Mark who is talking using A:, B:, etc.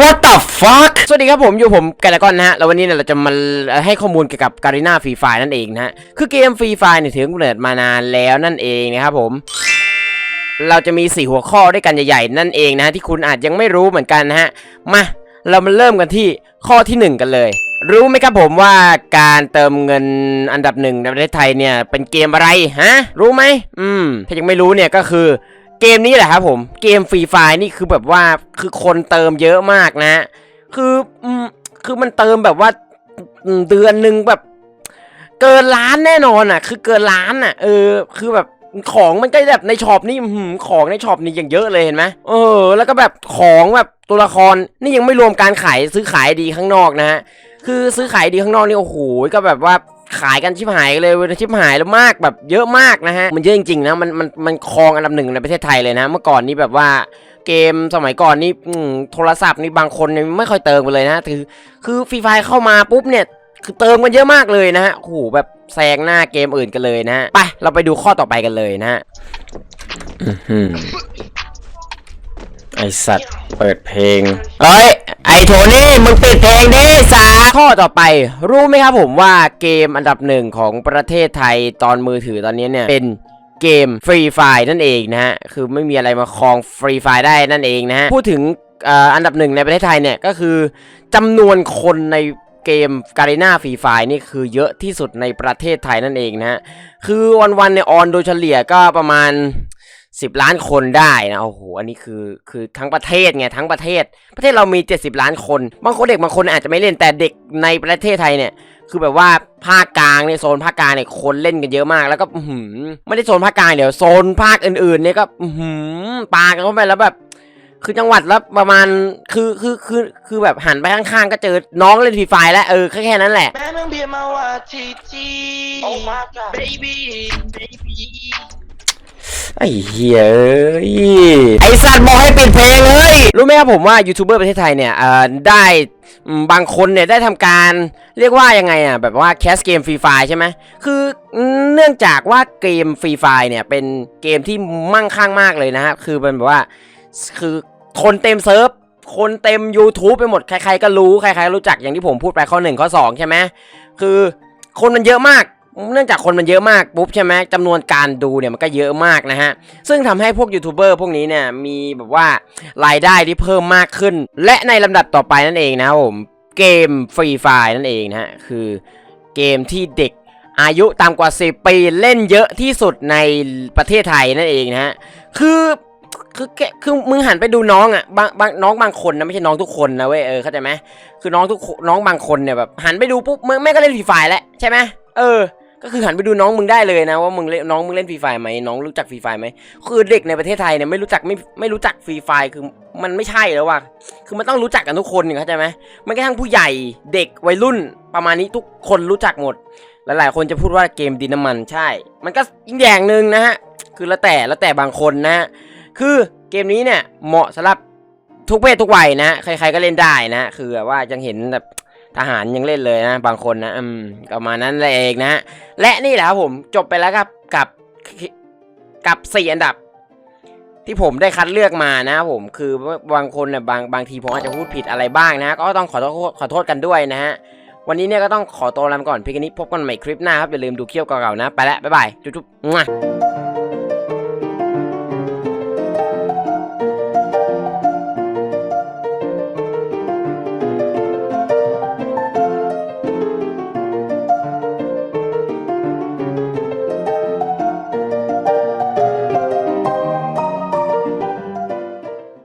A: What the fuck สวัสดีครับผมอยู่ผมกันแล้วก่อนนะฮะ แล้ววันนี้เนี่ยเราจะมาให้ข้อมูลเกี่ยวกับการีนาฟรีไฟนั่นเองนะฮะ คือเกมฟรีไฟเนี่ยถือกำเนิดมานานแล้วนั่นเองนะครับผม เราจะมี 4 หัวข้อด้วยกันใหญ่ๆ นั่นเองนะที่คุณอาจยังไม่รู้เหมือนกันนะฮะ มา เรามาเริ่มกันที่ข้อทีหนึ่1 กันเลย รู้ไหมครับผมว่าการเติมเงินอันดับหนึ่งในประเทศไทยเนี่ยเป็นเกมอะไรฮะ รู้ไหมอืม ถ้ายังไม่รู้เนี่ยก็คือ เกมนี้แหละครับผม เกมฟรีไฟนี่คือแบบว่าคือคนเติมเยอะมากนะ คืออคือมันเติมแบบว่าเดือนหนึ่งแบบเกินล้านแน่นอนอะ คือเกินล้านอะ เออ คือแบบของมันก็แบบในช็อปนี่ของในช็อปนี่อย่างเยอะเลยเห็นไหมเออ แล้วก็แบบของแบบตัวละครนี่ยังไม่รวมการขายซื้อขายดีข้างนอกนะฮะคือซื้อขายดีข้างนอกนี่โอ้โหก็แบบว่า ขายกันชิบหายเลยเว้ยชิบหายแล้วมากแบบเยอะมากนะฮะมันเยอะจริงๆนะมันมันมันครองอันดับหนึ่งในประเทศไทยเลยนะ เมื่อก่อนนี่แบบว่าเกมสมัยก่อนนี่โทรศัพท์นี่บางคนเนี่ยไม่ค่อยเติมกันเลยนะคือคือฟรีไฟเข้ามาปุ๊บเนี่ยคือเติมกันเยอะมากเลยนะฮะโอ้โหแบบแซงหน้าเกมอื่นกันเลยนะฮะไปเราไปดูข้อต่อไปกันเลยนะฮะไอสัตว์เปิดเพลงเอ้ยไอโทนี่มึงปิดเพลงดิสา ข้อต่อไป รู้ไหมครับผมว่าเกมอันดับหนึ่งของประเทศไทยตอนมือถือตอนนี้เนี่ย เป็นเกมฟรีไฟนั่นเองนะฮะ คือไม่มีอะไรมาครองฟรีไฟได้นั่นเองนะฮะ พูดถึงอ,อันดับหนึ่งในประเทศไทยเนี่ย ก็คือจำนวนคนในเกมการีนาฟรีไฟนี่คือเยอะที่สุดในประเทศไทยนั่นเองนะฮะ คือวันๆเนี่ยออนโดยเฉลี่ยก็ประมาณ 10ล้านคนได้นะโอ้โหอันนี้คือคือทั้งประเทศไงทั้งประเทศ ประเทศเรามี 70 ล้านคน บางคนเด็กบางคนอาจจะไม่เล่นแต่เด็กในประเทศไทยเนี่ย คือแบบว่าภาคกลางในยโซนภาคกลางเนี่ยคนเล่นกันเยอะมาก แล้วก็อื้อหือไม่ได้โซนภาคกลางเดี๋ยวโซนภาคอื่นๆเนี่ยก็อื้อหือปากันเข้าไปแล้วแบบ คือจังหวัดละประมาณคือคือคือคือแบบหันไปข้างๆ ก็เจอน้องเล่นฟรีไฟแล้วเออแค่แค่นั้นแหละ
B: แม่มึงเพียงมาว่าทีจี
C: Oh my god.
B: baby baby
A: ไอ้เหี้ยเอ้ยไอสัตว์บอกให้ปิดเพลงเลย รู้ไหมครับผมว่ายูทูบเบอร์ประเทศไทยเนี่ยเอ่อได้อืมบางคนเนี่ยได้ทำการเรียกว่ายังไงอะแบบว่าแคสเกมฟรีไฟใช่ไหมคือเนื่องจากว่าเกมฟรีไฟเนี่ยเป็นเกมที่มั่งคั่งมากเลยนะฮะคือเป็นแบบว่า คือคนเต็มเซิร์ฟ คนเต็ม YouTube ไปหมด ใครๆก็รู้ ใครๆก็รู้จักอย่างที่ผมพูดไปข้อหนึ่งข้อสองใช่ไหม คือคนมันเยอะมาก เนื่องจากคนมันเยอะมากปุ๊บใช่ไหมจำนวนการดูเนี่ยมันก็เยอะมากนะฮะ ซึ่งทำให้พวกยูทูบเบอร์พวกนี้เนี่ยมีแบบว่ารายได้ที่เพิ่มมากขึ้น และในลำดับต่อไปนั่นเองนะผมเกมฟรีไฟนั่นเองนะฮะคือเกมที่เด็กอายุต่ำกว่า 10 ปีเล่นเยอะที่สุดในประเทศไทยนั่นเองนะฮะคือคือแกคือมึงหันไปดูน้องอะบางบางน้องบางคนนะไม่ใช่น้องทุกคนนะเว้ยเออเข้าใจไหมคือน้องทุกน้องบางคนเนี่ยแบบหันไปดูปุ๊บมึงแม่ก็เล่นฟรีไฟแล้วใช่ไหมเออ ก็คือหันไปดูน้องมึงได้เลยนะว่ามึงเล่นน้องมึงเล่นฟรีไฟไหมน้องรู้จักฟรีไฟไหมคือเด็กในประเทศไทยเนี่ยไม่รู้จักไม่ไม่รู้จักฟรีไฟคือมันไม่ใช่แล้วว่ะคือมันต้องรู้จักกันทุกคนเข้าใจไหมไม่กระทั่งผู้ใหญ่เด็กวัยรุ่นประมาณนี้ทุกคนรู้จักหมด หลาย ๆ คนจะพูดว่าเกมดินน้ำมันใช่ มันก็อีกอย่างหนึ่งนะฮะคือแล้วแต่แล้วแต่บางคนนะคือเกมนี้เนี่ยเหมาะสำหรับทุกเพศทุกวัยนะ ใครๆก็เล่นได้นะ คือว่ายังเห็นแบบ ทหารยังเล่นเลยนะ บางคนนะอืมก็ประมาณนั้นแหละเองนะและนี่แหละครับผมจบไปแล้วครับกับกับสี่อันดับ ที่ผมได้คัดเลือกมานะผมคือบางคนเนี่ยบางบางทีผมอาจจะพูดผิดอะไรบ้างนะ ก็ต้องขอโทษขอโทษกันด้วยนะฮะวันนี้เนี่ยก็ต้องขอตัวลาไปก่อนเพียงแค่นี้พบกันใหม่คลิปหน้าครับอย่าลืมดูเคี่ยวเก่าๆนะ ไปแล้วบ๊ายบายจุ๊บๆ